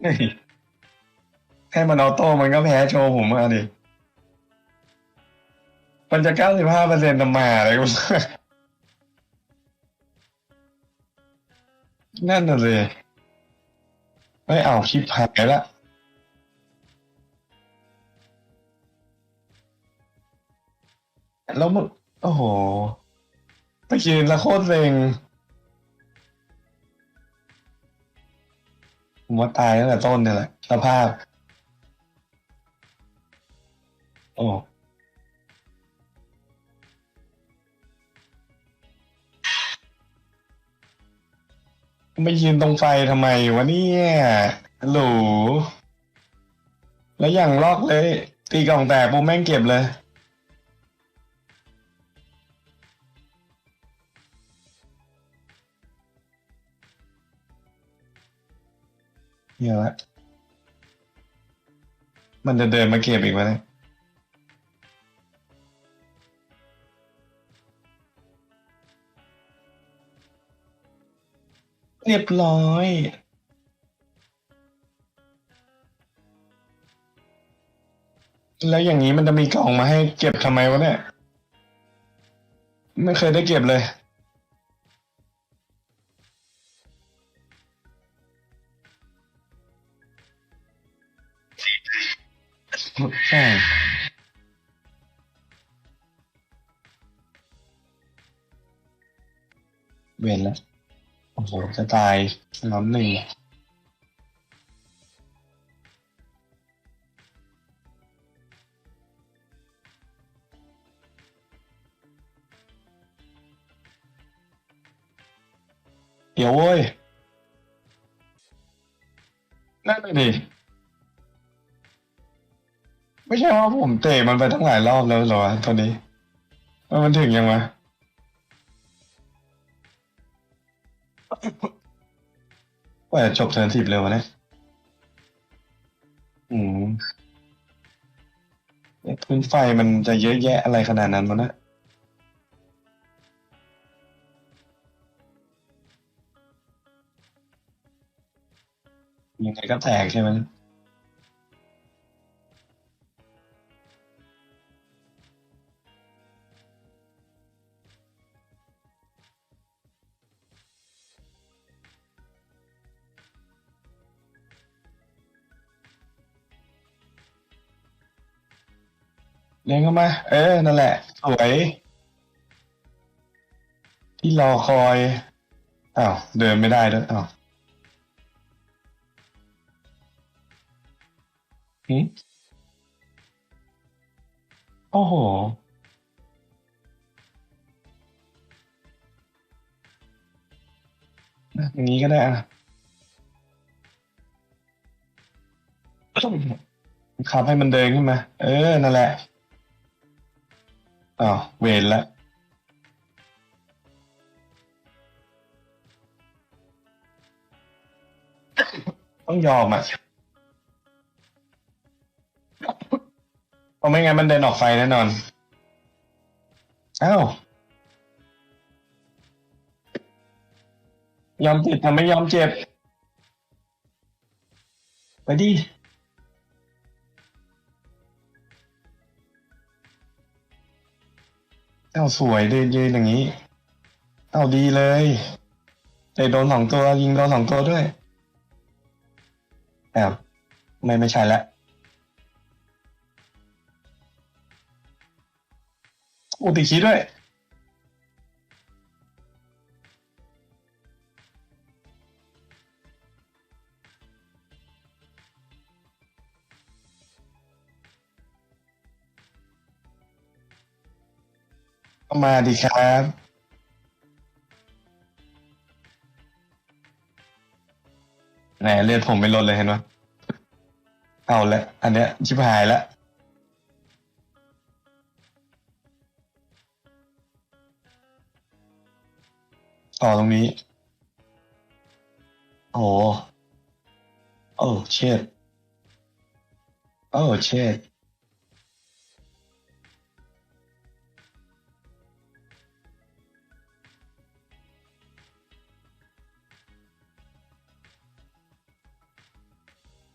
เฮ้ยแค่มันออโต้มันก็แพ้โชว์ผมมาดิ มันจะเก้าสิบห้าเปอร์เซ็นต์มาอะไรกูนั่นน่ะเลยไม่เอาคลิปหายละแล้วมึงโอ้โหไปกินแล้วโคตรเซ็ง ผมว่าตายตั้งแต่ต้นเนี่ยแหละสภาพ โอ้ไม่ยืนตรงไฟทำไมวะเนี่ยฮัลโหลแล้วอย่างลอกเลย ตีกล่องแตกปุ๊บแม่งเก็บเลย เหี้ยละ มันจะเดินมาเก็บอีกวะเนี่ยเรียบร้อยแล้วอย่างนี้มันจะมีกล่องมาให้เก็บทำไมวะเนี่ย ไม่เคยได้เก็บเลย ใช่เวนแล้ว โอ้โห จะตายน้ำหนึ่งเดี๋ยวเว้ย นั่นน่ะดิ ไม่ใช่ว่าผมเตะมันไปตั้งหลายรอบแล้วเหรอวะตอนนี้มันถึงยังวะว่าจะจบเทิร์นสิบเร็ววะเนี่ยอืมเพื้นไฟมันจะเยอะแยะอะไรขนาดนั้นวะเนะยังไงก็แตกใช่ไหม เลี้ยงเข้ามา เออ นั่นแหละ สวย ที่รอคอย อ้าว เดินไม่ได้ด้วยอ้าวหืมโอ้โห อย่างนี้ก็ได้อะขับให้มันเดินขึ้นมา เออ นั่นแหละ อ้าวเวรละต้องยอมอะเพราะไม่งั้นมันเดินออกไฟแน่นอนอ้าวยอมเจ็บทำไมยอมเจ็บ ไปดิ เอ้าสวยเดินยืนอย่างนี้ เอ้าดีเลยแต่โดนสองตัวยิงโดนสองตัวด้วยแอบไม่ไม่ใช่ละอุติดคีด้วย มาดีครับไหนเลือดผมไม่ลดเลยเห็นไหมเอาละ อันเนี้ยชิบหายละต่อตรงนี้ โอ้โหโอ้เช็ดโอ้เช็ด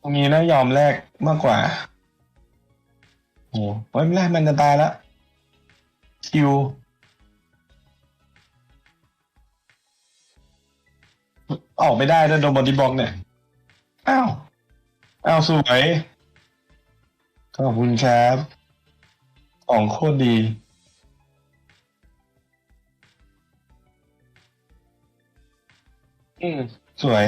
ตรงนี้นะยอมแลกมากกว่า โอ้โหเฮ้ยไม่ได้มันจะตายแล้วคิวออกไม่ได้ด้วยโดนบอดี้บล็อกเนี่ย อ้าว อ้าวสวย ขอบคุณครับของโคตรดีอืมสวย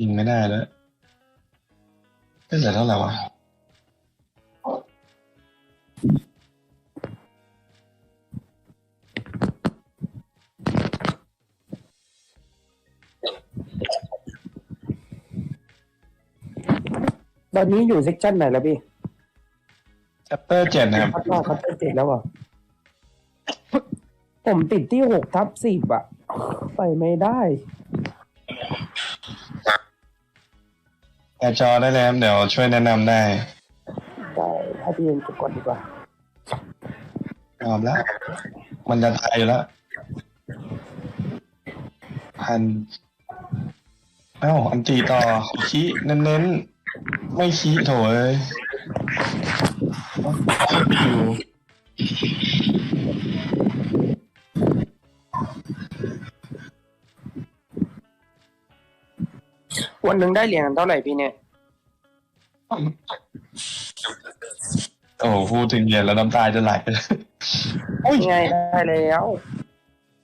ยิงไม่ได้แล้วเป็นเหลือเท่าไหร่วะตอนนี้อยู่เซกชันไหนแล้วพี่แชปเตอร์เจ็ดนะครับพัดว่าเขาเจ็ดแล้วอะ ผมติดที่หกทับสิบอะ ไปไม่ได้ แอร์จอได้แล้วเดี๋ยวช่วยแนะนำได้ได้ถ้าพี่เอ็นเก็บก่อนดีกว่า ยอมแล้ว มันจะตายอยู่แล้ว พัน เอ้า อันตีต่อขี้เน้นๆ ไม่ขี้โถเอ้ยอยู่ วันหนึ่งได้เหรียญเท่าไหร่พี่เนี่ย โอ้โหพูดถึงเหรียญแล้วน้ำตาจะไหลโอ้ยไงได้แล้ว